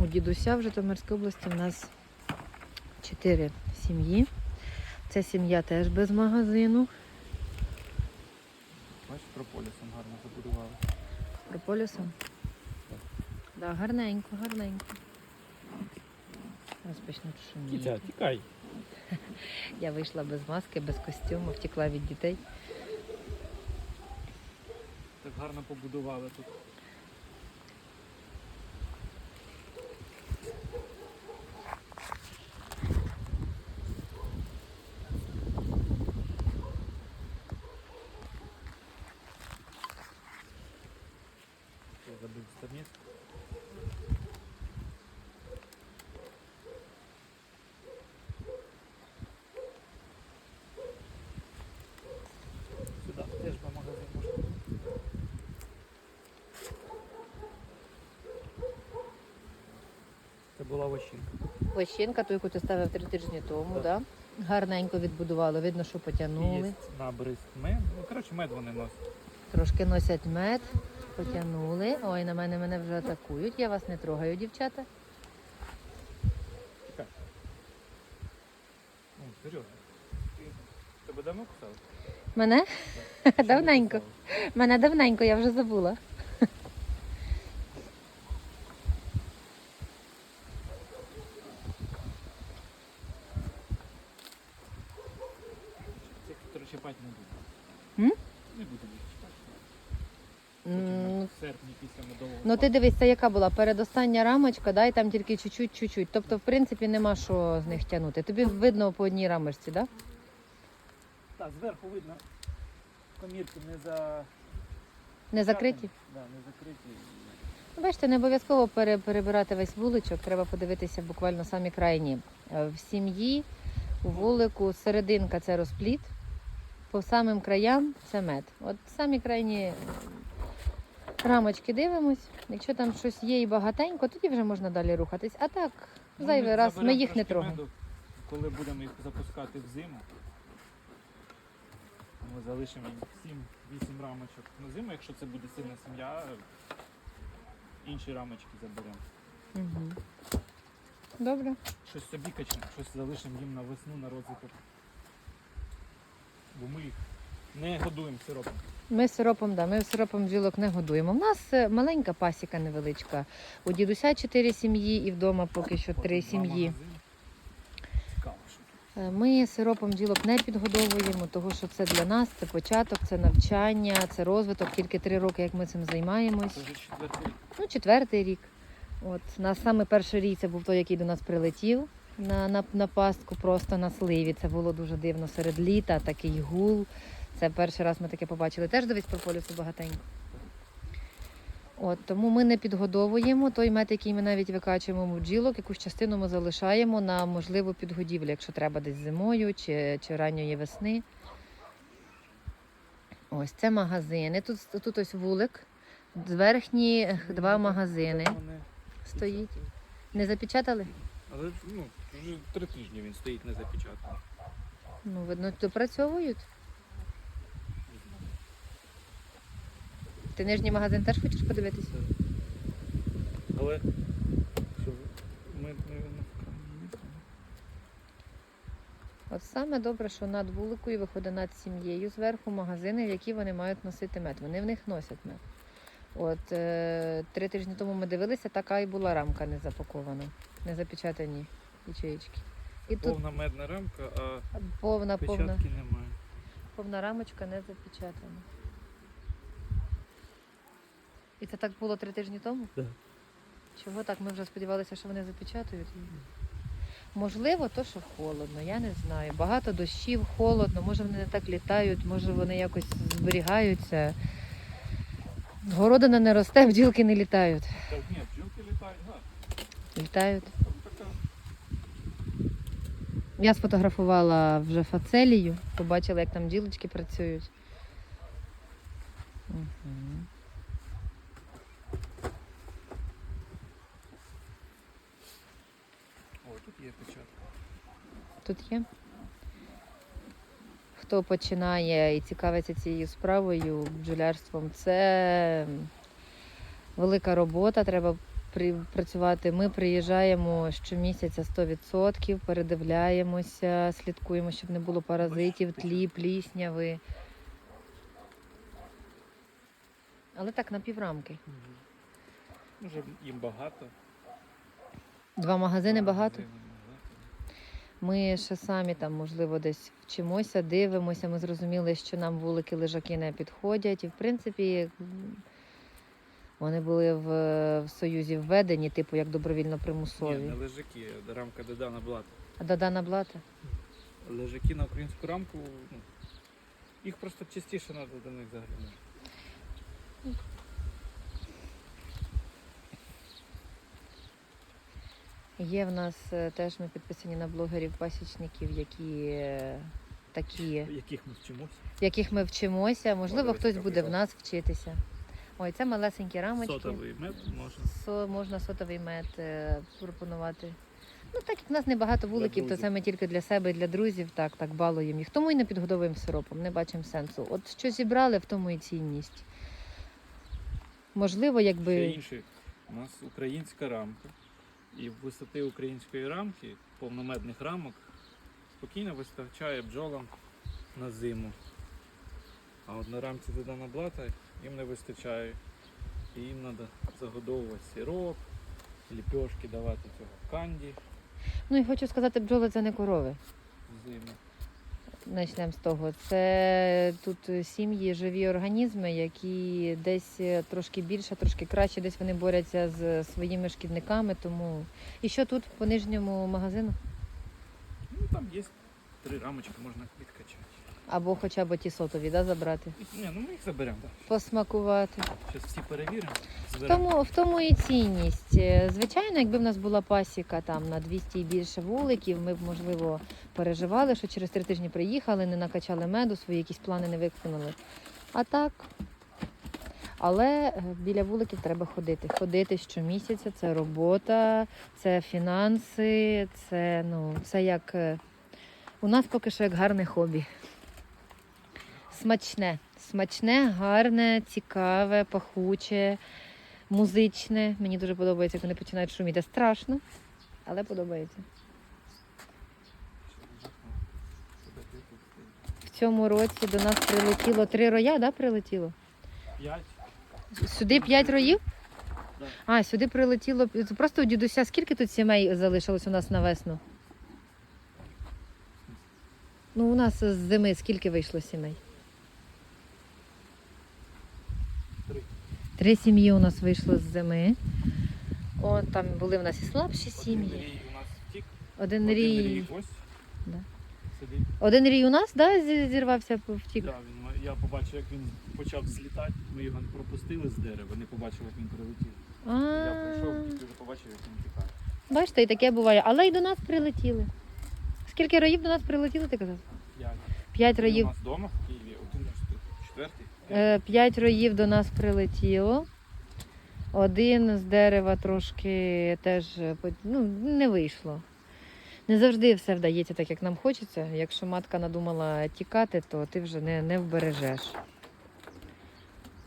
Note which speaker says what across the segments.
Speaker 1: У дідуся в Житомирській області в нас чотири сім'ї. Ця сім'я теж без магазину.
Speaker 2: Бачиш, прополісом гарно забудували.
Speaker 1: Прополісом. Да, гарненько, гарненько. Зараз почнуть шуміти.
Speaker 2: Тікай.
Speaker 1: Я вийшла без маски, без костюму, втекла від дітей.
Speaker 2: Так гарно побудували тут. Я забив станіс. Сюди теж по магазину можна. Це була вощинка.
Speaker 1: Лощинка, ту, яку ти ставив три тижні тому, да. гарненько відбудували. Видно, що потягнули.
Speaker 2: Є набриз мед. Ну, коротше, мед вони носять.
Speaker 1: Трошки носять мед, потягнули. Ой, на мене мене вже атакують. Я вас не трогаю, дівчата.
Speaker 2: Чекай. Ну, серйозно. Ти тебе давно кусали?
Speaker 1: Мене? Давненько. Мене давненько, я вже забула.
Speaker 2: Цих хто чіпати не буду.
Speaker 1: М?
Speaker 2: Не буду їх чіпати. Потім в серпні після медового.
Speaker 1: Ну ти дивись, це яка була передостання рамочка, да, і там тільки чуть-чуть, чуть-чуть. Тобто, в принципі, нема що з них тягнути. Тобі видно по одній рамочці, да?
Speaker 2: Так, зверху видно. Комірки не за...
Speaker 1: Не закриті?
Speaker 2: Так, да, не закриті.
Speaker 1: Ну, Бачите, не обов'язково пере- перебирати весь вуличок, треба подивитися буквально самі крайні. Е, В сім'ї, у вулику, серединка це розпліт, по самим краям це мед. От самі крайні рамочки дивимось. Якщо там щось є і багатенько, тоді вже можна далі рухатись. А так,
Speaker 2: Ну,
Speaker 1: зайвий раз ми їх не трогаємо.
Speaker 2: меду, Коли будемо їх запускати в зиму. Ми залишимо їм 7-8 рамочок на зиму, якщо це буде сильна сім'я, інші рамочки заберемо.
Speaker 1: Угу. Добре.
Speaker 2: Щось собі качнемо, щось залишимо їм на весну, на розвиток. Бо ми їх не годуємо сиропом.
Speaker 1: Ми сиропом, да, ми сиропом бджілок не годуємо. У нас е, маленька пасіка невеличка. У дідуся чотири сім'ї і вдома поки що три сім'ї. Е, Ми сиропом бджілок не підгодовуємо, тому що це для нас, це початок, це навчання, це розвиток. Тільки три роки, як ми цим займаємось.
Speaker 2: Це вже четвертий рік.
Speaker 1: Ну, четвертий рік. От на саме перший рік це був той, який до нас прилетів на, на, на пастку, просто на сливі. Це було дуже дивно серед літа, такий гул. Це перший раз ми таке побачили. Теж дивись про полюсу багатенько. От, тому ми не підгодовуємо той мед, який ми навіть викачуємо в бджілок, якусь частину ми залишаємо на можливу підгодівлю, якщо треба десь зимою чи, чи ранньої весни. Ось це магазини. Тут, тут ось вулик. Верхні два магазини стоїть. Не запечатали?
Speaker 2: Але ну, вже три тижні він стоїть не запечатаний.
Speaker 1: Ну, видно, допрацьовують. Ти нижній магазин теж хочеш подивитися?
Speaker 2: Але що ми, не
Speaker 1: От саме добре, що над вуликою виходить над сім'єю зверху магазини, в які вони мають носити мед. Вони в них носять мед. От е, три тижні тому ми дивилися, така і була рамка не запакована, не запечатані ячеїчки. І тут
Speaker 2: Повна медна рамка, а
Speaker 1: повна, повна,
Speaker 2: немає.
Speaker 1: повна рамочка не запечатана. І це так було три тижні тому?
Speaker 2: Да.
Speaker 1: Чого так? Ми вже сподівалися, що вони запечатають. її. Можливо, то, що холодно, я не знаю. Багато дощів, холодно, може вони не так літають, може вони якось зберігаються. Городина не росте, бджілки не літають.
Speaker 2: Так, ні, бджілки літають, да.
Speaker 1: Літають. Я сфотографувала вже фацелію, побачила, як там бджілочки працюють. Угу.
Speaker 2: О, тут є печатка.
Speaker 1: Тут є. Хто починає і цікавиться цією справою, бджолярством, це велика робота. Треба працювати. Ми приїжджаємо щомісяця 100%, передивляємося, слідкуємо, щоб не було паразитів, тлі, плісняви. Але так, на піврамки.
Speaker 2: Може їм багато.
Speaker 1: Два магазини багато. Ми ще самі там, можливо, десь вчимося, дивимося. Ми зрозуміли, що нам вулики лежаки не підходять. І в принципі вони були в, в Союзі введені, типу як добровільно
Speaker 2: Ні,
Speaker 1: примусові.
Speaker 2: не лежаки, рамка Дедана Блата.
Speaker 1: А Дадана Блата?
Speaker 2: Лежаки на українську рамку, ну, їх просто частіше треба до них заглянути.
Speaker 1: Є в нас е, теж ми підписані на блогерів пасічників, які е, такі,
Speaker 2: Яких ми вчимося.
Speaker 1: яких ми вчимося. Можливо,
Speaker 2: Подивись,
Speaker 1: хтось буде в нас вчитися. Ой, це малесенькі рамочки.
Speaker 2: Сотовий мед можна.
Speaker 1: Со, можна сотовий мед е, пропонувати. Ну, так як в нас небагато вуликів, то
Speaker 2: друзів.
Speaker 1: це ми тільки для себе і для друзів, так, так, балуємо їх. Тому і не підгодовуємо сиропом, не бачимо сенсу. От що зібрали, в тому і цінність. Можливо,
Speaker 2: Ще
Speaker 1: якби.
Speaker 2: інший. У нас українська рамка. І висоти української рамки, повномедних рамок, спокійно вистачає бджолам на зиму. А от на рамці Дедана Блата їм не вистачає. І їм треба загодовувати сироп, ліпьошки давати цього канді
Speaker 1: Ну і хочу сказати, бджоли це не корови.
Speaker 2: зиму.
Speaker 1: Почнемо з того. Це тут сім'ї, живі організми, які десь трошки більше, трошки краще, десь вони борються з своїми шкідниками. Тому і що тут по нижньому магазину?
Speaker 2: Ну там є три рамочки, можна відкачати.
Speaker 1: Або хоча б ті сотові, да, забрати,
Speaker 2: Ні, ну ми їх заберемо. Так.
Speaker 1: посмакувати.
Speaker 2: Зараз всі перевіримо.
Speaker 1: В
Speaker 2: Зберемо.
Speaker 1: тому, в тому і цінність. Е, Звичайно, якби в нас була пасіка там на 200 і більше вуликів, ми б, можливо, переживали, що через три тижні приїхали, не накачали меду, свої якісь плани не виконали. А так. Але е, біля вуликів треба ходити. Ходити щомісяця, це робота, це фінанси, це, ну, це як. е, У нас поки що як гарне хобі. Смачне. Смачне, гарне, цікаве, пахуче, музичне. Мені дуже подобається, як вони починають шуміти. Страшно, але подобається. В цьому році до нас прилетіло три роя, да, прилетіло?
Speaker 2: П'ять.
Speaker 1: Сюди п'ять роїв?
Speaker 2: Да.
Speaker 1: А, сюди прилетіло. Просто у дідуся скільки тут сімей залишилось у нас на весну? Ну, у нас з зими скільки вийшло сімей?
Speaker 2: Три.
Speaker 1: Три сім'ї у нас вийшло з зими. О, там були в нас і слабші сім'ї.
Speaker 2: Один рій.
Speaker 1: Один рій.
Speaker 2: рій ось.
Speaker 1: Да.
Speaker 2: Сидить.
Speaker 1: Один рій у нас, да, зі- зірвався втік.
Speaker 2: Да, він, я побачив, як він почав злітати. Ми його пропустили з дерева, не побачив, як він прилетів. Я прийшов, вже побачив, як він тікає.
Speaker 1: Бачите, і таке буває. Але й до нас прилетіли. Скільки роїв до нас прилетіло, ти казав?
Speaker 2: П'ять.
Speaker 1: П'ять
Speaker 2: Він У
Speaker 1: роїв.
Speaker 2: нас вдома в Києві, один четвертий.
Speaker 1: Е, П'ять роїв до нас прилетіло. Один з дерева трошки теж е, ну, не вийшло. Не завжди все вдається так, як нам хочеться. Якщо матка надумала тікати, то ти вже не, не вбережеш.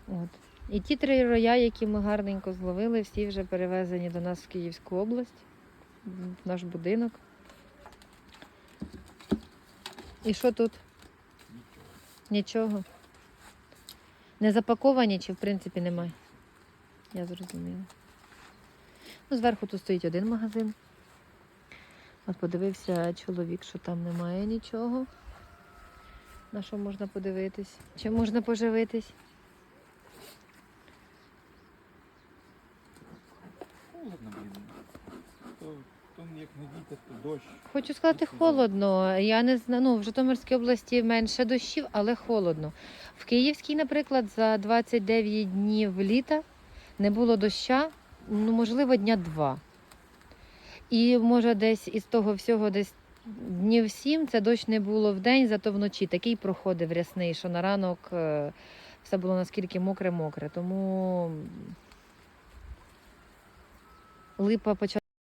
Speaker 1: От. І ті три роя, які ми гарненько зловили, всі вже перевезені до нас в Київську область, в наш будинок. І що тут?
Speaker 2: Нічого.
Speaker 1: Нічого. Не запаковані чи в принципі немає? Я зрозуміла. Ну, зверху тут стоїть один магазин. От подивився чоловік, що там немає нічого. На що можна подивитись? Чи можна поживитись?
Speaker 2: Холодно, блін. То, то як не вітер, то дощ.
Speaker 1: Хочу сказати, холодно. Я не знаю, ну в Житомирській області менше дощів, але холодно. В Київській, наприклад, за 29 днів літа не було доща, ну можливо, дня два. І може десь із того всього десь днів сім це дощ не було в день, зато вночі такий проходив рясний, що на ранок е, все було наскільки мокре-мокре. Тому липа почала.